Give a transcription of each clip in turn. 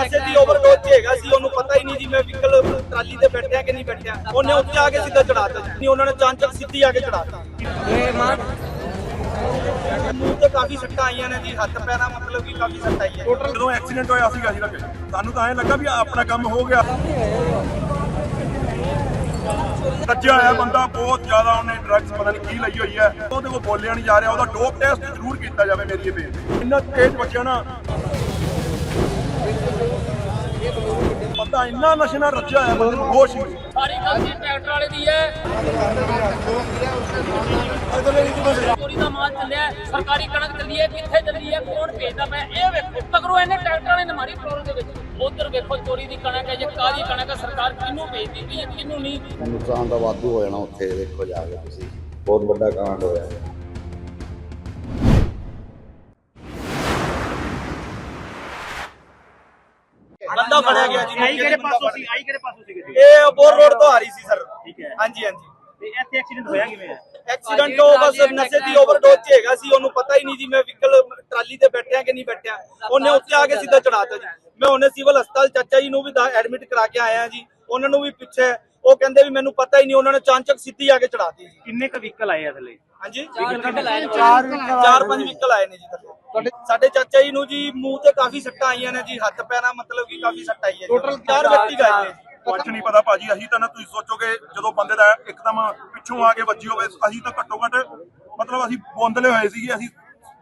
ਨਸ਼ੇ ਦੀ ਓਵਰਡੋਜ਼ ਹੈਗਾ ਸੀ, ਉਹਨੂੰ ਪਤਾ ਹੀ ਨਹੀਂ ਜੀ ਮੈਂ ਵਹੀਕਲ ਟਰਾਲੀ ਤੇ ਬੈਠਿਆ ਕਿ ਨਹੀਂ ਬੈਠਿਆ। ਉਹਨੇ ਉੱਤੇ ਆ ਕੇ ਸਿੱਧਾ ਚੜਾਤਾ ਨਹੀਂ, ਉਹਨਾਂ ਨੇ ਚਾਂਚਕ ਸਿੱਧੀ ਆ ਕੇ ਚੜਾਤਾ ਇਹ ਮਾਰ ਮੂੰਹ ਤੇ ਕਾਫੀ ਸੱਟਾਂ ਆਈਆਂ ਨੇ ਜੀ, ਹੱਥ ਪੈਰਾਂ ਮਤਲਬ ਕਿ ਕਾਫੀ ਸੱਟ ਆਈ ਹੈ ਜਦੋਂ ਐਕਸੀਡੈਂਟ ਹੋਇਆ ਸੀਗਾ ਜੀ, ਲੱਗੇ। ਸਾਨੂੰ ਤਾਂ ਐਂ ਲੱਗਾ ਵੀ ਆਪਣਾ ਕੰਮ ਹੋ ਗਿਆ। ਰੱਜਿਆ ਹੋਇਆ ਬੰਦਾ ਬਹੁਤ ਜ਼ਿਆਦਾ ਉਹਨੇ ਡਰੱਗਸ ਪਤਾ ਨਹੀਂ ਕੀ ਲਈ ਹੋਈ ਹੈ। ਉਹਦੇ ਕੋਲ ਬੋਲਿਆ ਨਹੀਂ ਜਾ ਰਿਹਾ, ਉਹਦਾ ਡੋਪ ਟੈਸਟ ਜ਼ਰੂਰ ਕੀਤਾ ਜਾਵੇ ਮੇਰੀ ਇਹ ਬੇਨਤੀ। ਇੰਨਾ ਤੇਜ਼ ਬੱਚਾ ਨਾ ਬੰਦਾ ਇੰਨਾ ਨਸ਼ੇ ਨਾਲ ਰੱਜਿਆ ਹੋਇਆ ਬੰਦੇ ਨੂੰ ਹੋਸ਼ ਨਹੀਂ ਸਾਰੀ ਗਲਤੀ ਟਰੈਕਟਰ ਵਾਲੇ ਦੀ ਹੈ। ਚੋਰੀ ਦਾ ਮਾਲ ਚੱਲਿਆ ਸਰਕਾਰੀ ਕਣਕ ਚੱਲੀ ਹੈ ਕਿੱਥੇ ਚੱਲੀ ਹੈ ਕੌਣ ਭੇਜਦਾ ਪਿਆ ਇਹ ਵੇਖੋ ਮਗਰੋਂ ਇਹਨੇ ਟਰੈਕਟਰ ਵਾਲੇ ਨੇ ਮਾਰੀ ਫਲੋਰ ਦੇ ਵਿੱਚ। ਉਧਰ ਵੇਖੋ ਚੋਰੀ ਦੀ ਕਣਕ ਹੈ ਜੇ ਕਾਦੀ ਕਣਕ ਹੈ ਸਰਕਾਰ ਕਿਹਨੂੰ ਭੇਜਦੀ ਪਈ ਹੈ ਕਿਹਨੂੰ ਨਹੀਂ? ਨੁਕਸਾਨ ਦਾ ਵਾਧੂ ਹੋ ਜਾਣਾ ਉੱਥੇ ਦੇਖੋ ਜਾ ਕੇ ਤੁਸੀਂ। ਬਹੁਤ ਵੱਡਾ ਕਾਂਡ ਹੋਇਆ। ਬੰਦਾ ਫੜਿਆ ਗਿਆ ਜੀ। ਆਈ ਕਿਹੜੇ ਪਾਸੋਂ ਸੀ? ਆਈ ਕਿਹੜੇ ਪਾਸੋਂ ਸੀ ਗੱਡੀ? ਇਹ ਬੋਰ ਰੋਡ ਤੋਂ ਆ ਰਹੀ ਸੀ ਸਰ। ਠੀਕ ਹੈ। ਹਾਂਜੀ ਹਾਂਜੀ। ਤੇ ਇੱਥੇ ਐਕਸੀਡੈਂਟ ਹੋਇਆ ਕਿਵੇਂ ਹੈ? ਐਕਸੀਡੈਂਟ ਉਹ ਬਸ ਨਸ਼ੇ ਦੀ ਓਵਰਡੋਜ਼ 'ਚ ਹੈਗਾ ਸੀ ਉਹਨੂੰ ਪਤਾ ਹੀ ਨਹੀਂ ਜੀ ਮੈਂ ਵਹੀਕਲ ਟਰਾਲੀ ਤੇ ਬੈਠਿਆ ਕਿ ਨਹੀਂ ਬੈਠਿਆ। ਉਹਨੇ ਉੱਤੇ ਆ ਕੇ ਸਿੱਧਾ ਚੜਾਤਾ ਜੀ। ਮੈਂ ਉਹਨੇ ਸਿਵਲ ਹਸਪਤਾਲ ਚਾਚਾ ਜੀ ਨੂੰ ਵੀ ਐਡਮਿਟ ਕਰਾ ਕੇ ਆਇਆ ਜੀ। ਉਹਨਾਂ ਨੂੰ ਵੀ ਪਿੱਛੇ ਉਹ ਕਹਿੰਦੇ ਵੀ ਮੈਨੂੰ ਪਤਾ ਹੀ ਨਹੀਂ ਉਹਨਾਂ ਨੇ ਚਾਂਚਕ ਸਿੱਧੀ ਆ ਕੇ ਚੜਾਤੀ ਜੀ। ਕਿੰਨੇ ਕ ਵਹੀਕਲ ਆਏ ਆ ਥੱਲੇ? ਹਾਂਜੀ? ਚਾਰ ਚਾਰ ਪੰਜ ਵਹੀਕਲ ਆਏ ਨੇ ਜੀ ਥੱਲੇ। ਸਾਡੇ ਚਾਚਾ ਜੀ ਨੂੰ ਜੀ ਮੂੰਹ ਤੇ ਕਾਫੀ ਸੱਟਾਂ ਆਈਆਂ ਨੇ ਜੀ ਹੱਥ ਪੈਰਾਂ ਮਤਲਬ ਕਿ ਕਾਫੀ ਸੱਟ ਆਈ ਹੈ ਟੋਟਲ ਚਾਰ ਵਿਅਕਤੀ ਗਏ ਨੇ। ਕੁਝ ਨਹੀਂ ਪਤਾ ਭਾਜੀ ਅਸੀਂ ਤਾਂ ਨਾ ਤੁਸੀਂ ਸੋਚੋਗੇ ਜਦੋਂ ਬੰਦੇ ਦਾ ਇੱਕਦਮ ਪਿੱਛੋਂ ਆ ਕੇ ਵੱਜੀ ਹੋਵੇ ਅਸੀਂ ਤਾਂ ਘੱਟੋ ਘੱਟ ਮਤਲਬ ਅਸੀਂ ਬੋਂਦਲੇ ਹੋਏ ਸੀਗੇ ਅਸੀਂ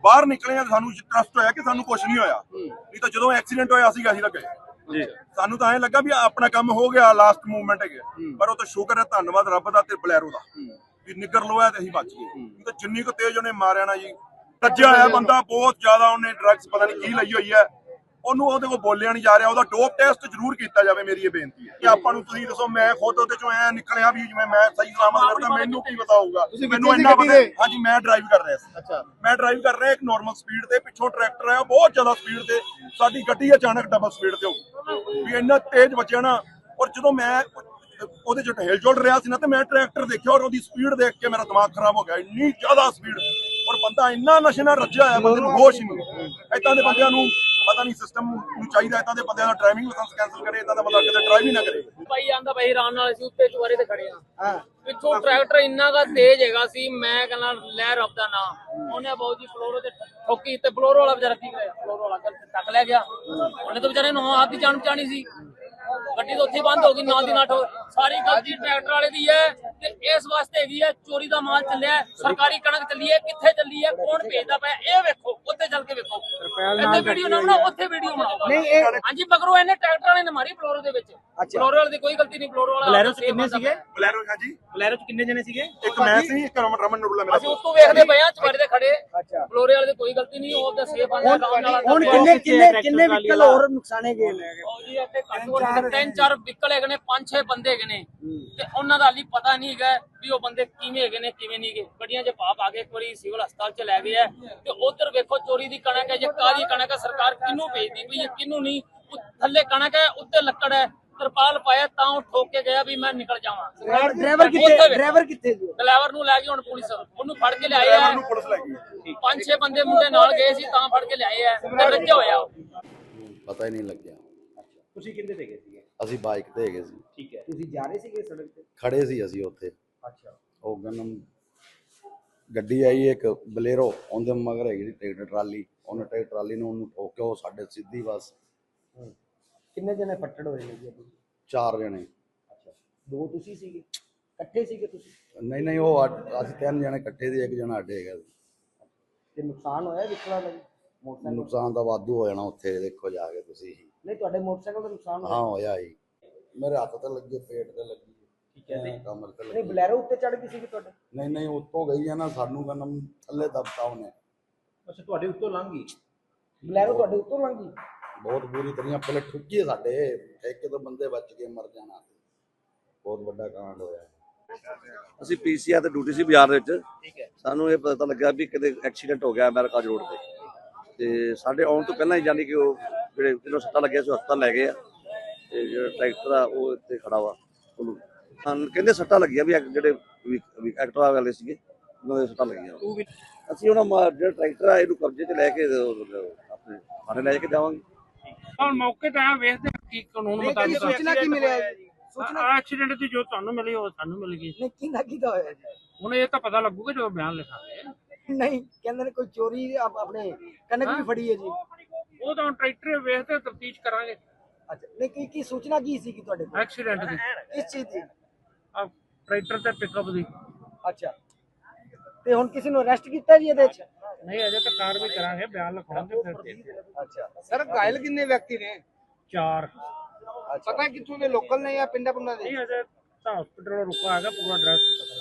ਬਾਹਰ ਨਿਕਲੇ ਆ ਸਾਨੂੰ ਟਰਸਟ ਹੋਇਆ ਕਿ ਸਾਨੂੰ ਕੁਝ ਨਹੀਂ ਹੋਇਆ। ਨਹੀਂ ਤਾਂ ਜਦੋਂ ਐਕਸੀਡੈਂਟ ਹੋਇਆ ਸੀਗਾ ਅਸੀਂ ਲੱਗੇ ਜੀ। ਸਾਨੂੰ ਤਾਂ ਐਂ ਲੱਗਾ ਵੀ ਆਪਣਾ ਕੰਮ ਹੋ ਗਿਆ ਲਾਸਟ ਮੂਵਮੈਂਟ ਹੈਗੇ ਪਰ ਉਹ ਤਾਂ ਸ਼ੁਕਰ ਹੈ ਧੰਨਵਾਦ ਰੱਬ ਦਾ ਤੇ ਬਲੈਰੋ ਦਾ। ਵੀ ਨਿੱਗਰ ਲੋਇਆ ਤੇ ਅਸੀਂ ਬਚ ਗਏ। ਨਹੀਂ ਤਾਂ ਜਿੰਨੀ ਕੁ ਤੇਜ਼ ਉਹਨੇ ਮਾਰਿਆ ਨਾ ਜੀ ਰੱਜਿਆ ਹੋਇਆ ਬੰਦਾ ਬਹੁਤ ਜ਼ਿਆਦਾ ਉਹਨੇ ਡਰੱਗਸ ਪਤਾ ਨਹੀਂ ਕੀ ਲਈ ਹੋਈ ਹੈ। ਉਹਨੂੰ ਉਹਦੇ ਕੋਲ ਬੋਲਿਆ ਨਹੀਂ ਜਾ ਰਿਹਾ ਉਹਦਾ ਡੋਪ ਟੈਸਟ ਜ਼ਰੂਰ ਕੀਤਾ ਜਾਵੇ ਮੇਰੀ ਇਹ ਬੇਨਤੀ ਹੈ। ਕਿ ਆਪਾਂ ਨੂੰ ਤੁਸੀਂ ਦੱਸੋ ਮੈਂ ਖੁਦ ਉਹਦੇ ਚੋਂ ਐ ਨਿਕਲਿਆ ਵੀ ਜਿਵੇਂ ਮੈਂ ਸਹੀ ਸਲਾਮਤ ਕਰਦਾ ਮੈਨੂੰ ਕੀ ਪਤਾ ਹੋਊਗਾ ਮੈਨੂੰ ਇੰਨਾ ਪਤਾ ਹਾਂਜੀ ਮੈਂ ਡਰਾਈਵ ਕਰ ਰਿਹਾ ਸੀ। ਅੱਛਾ। ਮੈਂ ਡਰਾਈਵ ਕਰ ਰਿਹਾ ਇੱਕ ਨਾਰਮਲ ਸਪੀਡ ਤੇ ਪਿੱਛੋਂ ਟਰੈਕਟਰ ਆਇਆ ਬਹੁਤ ਜ਼ਿਆਦਾ ਸਪੀਡ ਤੇ। ਸਾਡੀ ਗੱਡੀ ਅਚਾਨਕ ਡਬਲ ਸਪੀਡ ਤੇ ਹੋ ਗਈ। ਵੀ ਇੰਨਾ ਤੇਜ਼ ਵੱਜਿਆ ਨਾ ਔਰ ਜਦੋਂ ਮੈਂ ਉਹਦੇ ਚ ਢੇਲ ਜੁੜ ਰਿਹਾ ਸੀ ਨਾ ਤੇ ਮੈਂ ਟਰੈਕਟਰ ਦੇਖਿਆ ਔਰ ਉਹਦੀ ਸਪੀਡ ਦੇਖ ਕੇ ਮੇਰਾ ਦਿਮਾਗ ਖਰਾਬ ਹੋ ਗਿਆ। ਇੰਨੀ ਜ਼ਿਆਦਾ ਸਪੀਡ ਔਰ ਬੰਦਾ ਇੰਨਾ ਨਸ਼ੇ ਨਾਲ ਰੱਜਿਆ ਹੋਇਆ ਬੰਦੇ ਨੂੰ ਹੋਸ਼ ਹੀ ਨਹੀਂ। ਏਦਾਂ ਦੇ ਬੰਦਿਆਂ ਨੂੰ ਪਤਾ ਨਹੀਂ ਸਿਸਟਮ ਨੂੰ ਚਾਹੀਦਾ ਏਦਾਂ ਦੇ ਬੰਦਿਆਂ ਦਾ ਡਰਾਈਵਿੰਗ ਲਾਇਸੈਂਸ ਕੈਨਸਲ ਕਰੇ ਏਦਾਂ ਦਾ ਬੰਦਾ ਕਿਤੇ ਡਰਾਈਵ ਹੀ ਨਾ ਕਰੇ। ਭਾਈ ਆਂਦਾ ਭਾਈ ਆਰਾਮ ਨਾਲ ਅਸੀਂ ਉੱਤੇ ਚੁਬਾਰੇ ਤੇ ਖੜੇ ਆ। ਪਿੱਛੋਂ ਟਰੈਕਟਰ ਇੰਨਾ ਕਾ ਤੇਜ਼ ਹੈਗਾ ਸੀ ਮੈਂ ਕਹਿੰਦਾ ਲੈ ਰੱਬ ਦਾ ਨਾਂ। ਉਹਨੇ ਬਾਊ ਜੀ ਫਲੋਰੋ ਤੇ ਠੋਕੀ ਤੇ ਫਲੋਰੋ ਵਾਲਾ ਵਿਚਾਰਾ ਕੀ ਕਰਿਆ? ਫਲੋਰੋ ਵਾਲਾ ਟੱਕ ਲੈ ਗਿਆ। ਉਹਨੇ ਤਾਂ ਵਿਚਾਰੇ ਨੂੰ ਆਪ ਦੀ ਜਾਨ ਬਚਾਣੀ ਸੀ। ਗੱਡੀ ਤਾਂ ਉੱਥੇ ਹੀ ਬੰਦ ਹੋ ਗਈ ਨਾਲ ਦੀ ਨਾਲ ਠੋ- ਸਾਰੀ ਗਲਤੀ ਟਰੈਕਟਰ ਵਾਲੇ ਦੀ ਹੈ। ਤੇ ਇਸ ਵਾਸਤੇ ਹੈਗੀ ਹੈ ਚੋਰੀ ਦਾ ਮਾਲ ਚੱਲਿਆ ਹੈ, ਸਰਕਾਰੀ ਕਣਕ ਚੱਲੀ ਹੈ। ਕਿੱਥੇ ਚੱਲੀ ਹੈ? ਕੌਣ ਭੇਜਦਾ ਪਿਆ ਇਹ ਵੇਖੋ ਉੱਥੇ ਚੱਲ ਕੇ ਵੇਖੋ। ਇੱਥੇ ਵੀਡੀਓ ਨਾ ਬਣਾਓ ਉੱਥੇ ਵੀਡੀਓ ਬਣਾਓ। ਨਹੀਂ ਇਹ ਹਾਂਜੀ ਮਗਰੋਂ ਇਹਨੇ ਟਰੈਕਟਰ ਵਾਲੇ ਨੇ ਮਾਰੀ ਫਲੋਰੋ ਦੇ ਵਿੱਚ। ਫਲੋਰੋ ਵਾਲੇ ਦੀ ਕੋਈ ਗਲਤੀ ਨਹੀਂ ਫਲੋਰੋ ਵਾਲਾ ਬਲੈਰੋ ਚ ਕਿੰਨੇ ਸੀਗੇ? ਬਲੈਰੋ ਹੈ ਜੀ ਬਲੈਰੋ ਚ ਕਿੰਨੇ ਜਣੇ ਸੀਗੇ? ਇੱਕ ਮੈਂ ਸੀ। ਇੱਕ ਰਮਨ ਰਮਨ ਨੂਰਲਾ ਮੇਰਾ ਅਸੀਂ ਉਸ ਤੋਂ ਵੇਖਦੇ ਪਏ ਆ ਚਵਾਰੇ ਦੇ ਖੜੇ। ਫਲੋਰੇ ਵਾਲੇ ਦੀ ਕੋਈ ਗਲਤੀ ਨਹੀਂ ਉਹ ਤਾਂ ਸੇਫ ਨਾਲ ਹੁਣ ਕਿੰਨੇ ਕਿੰਨੇ ਕਿੰਨੇ ਵਹੀਕਲ ਹੋਰ ਨੁਕਸਾਨੇ ਗਏ ਨੇ? ਉਹ ਜੀ ਇੱਥੇ ਘੱਟੋ ਘੱਟ ਤਿੰਨ ਚਾਰ ਵਿਕਲ ਹੈਗੇ ਨੇ ਪੰਜ ਛੇ ਬੰਦੇ ਹੈਗੇ ਨੇ। ਤੇ ਉਹਨਾਂ ਦਾ ਹਾਲੀ ਪਤਾ ਨਹੀਂ ਹੈਗਾ ਵੀ ਉਹ ਬੰਦੇ ਕਿਵੇਂ ਹੈਗੇ ਨੇ ਕਿਵੇਂ ਨਹੀਂ ਹੈਗੇ। ਗੱਡੀਆਂ 'ਚ ਭਾਪ ਆ ਕੇ ਇੱਕ ਵਾਰੀ ਸਿਵਲ ਹਸਪਤਾਲ 'ਚ ਲੈ ਗਏ ਆ। ਤੇ ਉਧਰ ਵੇਖੋ ਚੋਰੀ ਦੀ ਕਣਕ ਹੈ ਜੇ ਕਾਦੀ ਕਣਕ ਹੈ ਸਰਕਾਰ ਕਿਹਨੂੰ ਭੇਜਦੀ ਪਈ ਹੈ ਕਿਹਨੂੰ ਨਹੀਂ। ਉਹ ਥੱਲੇ ਕਣਕ ਹੈ ਉੱਤੇ ਲੱਕੜ ਹੈ ਤਰਪਾਲ ਪਾਇਆ ਤਾਂ ਉਹ ਠੋਕ ਕੇ ਗਿਆ ਵੀ ਮੈਂ ਨਿਕਲ ਜਾਵਾਂ। ਡਰਾਈਵਰ ਕਿੱਥੇ ਡਰਾਈਵਰ ਕਿੱਥੇ ਜੀ ਡਰਾਈਵਰ ਨੂੰ ਲੈ ਗਏ ਹੁਣ ਪੁਲਿਸ। ਉਹਨੂੰ ਫੜ ਕੇ ਲਿਆਏ ਆ ਨੂੰ ਪੁਲਿਸ ਲੈ ਗਈ ਪੰਜ ਛੇ ਬੰਦੇ ਮੁੰਡੇ ਨਾਲ ਗਏ ਸੀ ਤਾਂ ਫੜ ਕੇ ਲਿਆਏ ਆ ਤੇ ਰੱਜਿਆ ਹੋਇਆ। ਪਤਾ ਹੀ ਨਹੀਂ ਲੱਗਿਆ। ਤੁਸੀਂ ਕਿੰਨੇ ਤੇ ਗਏ ਅਸੀਂ ਬਾਈਕ ਤੇ ਹੈਗੇ ਸੀ। ਠੀਕ ਹੈ। ਤੁਸੀਂ ਜਾ ਰਹੇ ਸੀਗੇ ਸੜਕ ਤੇ? ਖੜੇ ਸੀ ਅਸੀਂ ਉੱਥੇ। ਅੱਛਾ। ਉਹ ਗਨਮ ਗੱਡੀ ਆਈ ਇੱਕ ਬਲੇਰੋ ਉਹਦੇ ਮਗਰ ਹੈਗੀ ਸੀ ਟਰੈਕਟਰ ਟਰਾਲੀ। ਉਹਨੇ ਟਰੈਕਟਰ ਟਰਾਲੀ ਨੂੰ ਉਹਨੂੰ ਠੋਕਿਆ ਉਹ ਸਾਡੇ ਸਿੱਧੀ ਬਸ। ਕਿੰਨੇ ਜਣੇ ਫੱਟੜ ਹੋਏ ਨੇ ਜੀ ਆਪਣੀ? ਚਾਰ ਜਣੇ। ਅੱਛਾ। ਦੋ ਤੁਸੀਂ ਸੀਗੇ? ਇਕੱਠੇ ਸੀਗੇ ਤੁਸੀਂ? ਨਹੀਂ ਨਹੀਂ ਉਹ ਅੱਡ- ਅਸੀਂ ਤਿੰਨ ਜਣੇ ਇਕੱਠੇ ਸੀ ਇੱਕ ਜਣਾ ਅੱਡੇ ਹੈਗਾ ਸੀ। ਤੇ ਨੁਕਸਾਨ ਹੋਇਆ ਵਿਕਲਾ ਦਾ ਜੀ? ਮੋਟਰਸਾਈਕਲ? ਨੁਕਸਾਨ ਦਾ ਵਾਧੂ ਹੋ ਜਾਣਾ ਉੱਥੇ ਦੇਖੋ ਜਾ ਕੇ ਤੁਸੀਂ। ਨਹੀਂ ਤੁਹਾਡੇ ਮੋਟਰਸਾਈਕਲ ਦਾ ਨੁਕਸਾਨ ਹਾਂ ਹੋਇਆ ਹੋਇਆ ਹੀ ਮੇਰੇ ਹੱਥ ਤੇ ਲੱਗੇ ਪੇਟ ਤੇ ਲੱਗੀ ਠੀਕ ਹੈ ਜੀ। ਕਮਰ ਤੇ ਨਹੀਂ ਲੱਗੀ ਬਲੈਰੋ ਉੱਤੇ ਚੜ ਗਈ ਸੀਗੀ ਤੁਹਾਡੇ? ਨਹੀਂ ਨਹੀਂ ਉੱਤੋਂ ਗਈ ਆ ਨਾ ਸਾਨੂੰ ਗਨਮ ਥੱਲੇ ਦਬਤਾ ਉਹਨੇ। ਅੱਛਾ ਤੁਹਾਡੇ ਉੱਤੋਂ ਲੰਘ ਗਈ? ਬਲੈਰੋ ਤੁਹਾਡੇ ਉੱਤੋਂ ਲੰਘ ਗਈ? ਬਹੁਤ ਬੁਰੀ ਤਰ੍ਹਾਂ ਪਹਿਲੇ ਠੁੱਕੀ ਸਾਡੇ। ਠੇਕੇ ਤੋਂ ਬੰਦੇ ਬਚ ਕੇ ਮਰ ਜਾਣਾ ਬਹੁਤ ਵੱਡਾ ਕਾਂਡ ਹੋਇਆ। ਅਸੀਂ ਪੀਸੀਆਰ ਤੇ ਡਿਊਟੀ ਸੀ ਬਾਜ਼ਾਰ ਦੇ ਵਿੱਚ। ਠੀਕ ਹੈ। ਸਾਨੂੰ ਇਹ ਪਤਾ ਲੱਗਾ ਵੀ ਕਿਤੇ ਐਕਸੀਡੈਂਟ ਹੋ ਗਿਆ ਅਮਰੀਕਾ ਰੋਡ ਤੇ। ਤੇ ਸਾਡੇ ਆਉਣ ਤੋਂ ਪਹਿਲਾਂ ਹੀ ਜਾਨੀ ਕਿ ਉਹ ਜਿਹੜੇ ਜਿਹਨੂੰ ਸੱਟਾਂ ਲੱਗਿਆ ਸੀ ਉਹ ਹਸਪਤਾਲ ਲੈ ਗਏ ਆ। ਤੇ ਜਿਹੜਾ ਟਰੈਕਟਰ ਆ ਉਹ ਇੱਥੇ ਖੜਾ ਵਾ ਉਹਨੂੰ ਸਾਨੂੰ ਕਹਿੰਦੇ ਸੱਟਾਂ ਲੱਗੀਆਂ ਵੀ ਐਕ- ਜਿਹੜੇ ਵੀ- ਵੀ ਐਕਟਿਵਾ ਵਾਲੇ ਸੀਗੇ ਉਹਨਾਂ ਦੇ ਸੱਟਾਂ ਲੱਗੀਆਂ। ਅਸੀਂ ਉਹਨਾਂ ਮਾ- ਜਿਹੜਾ ਟਰੈਕਟਰ ਆ ਇਹਨੂੰ ਕਬਜ਼ੇ 'ਚ ਲੈ ਕੇ ਉਹ- ਆਪਣੇ ਥਾਣੇ ਲੈ ਕੇ ਜਾਵਾਂਗੇ। ਹੁਣ ਮੌਕੇ ਤੇ ਆ ਵੇਖਦੇ ਹਾਂ ਕੀ ਕਾਨੂੰਨ ਮੁਤਾਬਿਕ ਸੂਚਨਾ ਕੀ ਮਿਲਿਆ ਜੀ? ਆ ਐਕਸੀਡੈਂਟ ਦੀ ਜੋ ਤੁਹਾਨੂੰ ਮਿਲੀ ਉਹ ਸਾਨੂੰ ਮਿਲ ਗਈ। ਨਹੀਂ ਕਿੰਨਾ ਕਿਦਾ ਹੋਇਆ ਜੀ? ਹੁਣ ਇਹ ਤਾਂ ਪਤਾ ਲੱਗੂਗਾ ਜਦੋਂ ਬਿਆਨ ਲਿਖਾਂਗੇ। ਨਹੀਂ ਕਹਿੰਦੇ ਨੇ ਕੋਈ ਚੋਰੀ ਆਪ- ਆਪਣੇ ਕਣਕ ਵੀ ਫੜੀ ਹੈ ਜੀ। ਉਹ ਤਾਂ ਟਰੈਕਟਰ ਵੇਖਦੇ ਤਫਤੀਸ਼ ਕਰਾਂਗੇ। ਅੱਛਾ ਨਹੀਂ ਕੀ ਕੀ ਸੂਚਨਾ ਕੀ ਸੀ ਕਿ ਤੁਹਾਡੇ ਕੋਲ? ਐਕਸੀਡੈਂਟ ਦੀ। ਕਿਸ ਚੀਜ਼ ਦੀ? ਆ ਟਰੈਕਟਰ ਤੇ ਪਿਕਅਪ ਦੀ। ਅੱਛਾ। ਤੇ ਹੁਣ ਕਿਸੇ ਨੂੰ ਅਰੈਸਟ ਕੀਤਾ ਜੀ ਇਹਦੇ ਚ? ਨਹੀਂ ਅਜੇ ਤਾਂ ਕਾਰਵਾਈ ਕਰਾਂਗੇ ਬਿਆਨ ਲਿਖਾਉਂਗੇ ਫਿਰ ਹਾਂ। ਅੱਛਾ। ਸਰ ਘਾਇਲ ਕਿੰਨੇ ਵਿਅਕਤੀ ਨੇ? ਚਾਰ। ਅੱਛਾ। ਪਤਾ ਕਿੱਥੋਂ ਦੇ ਲੋਕਲ ਨੇ ਜਾਂ ਪਿੰਡਾਂ ਪੁੰਡਾਂ ਦੇ? ਨਹੀਂ ਅਜੇ ਤਾਂ ਹਸਪੀਟਲ ਰੁਕਾ ਹੈਗਾ ਪੂਰਾ ਐਡਰੈਸ ਪਤਾ।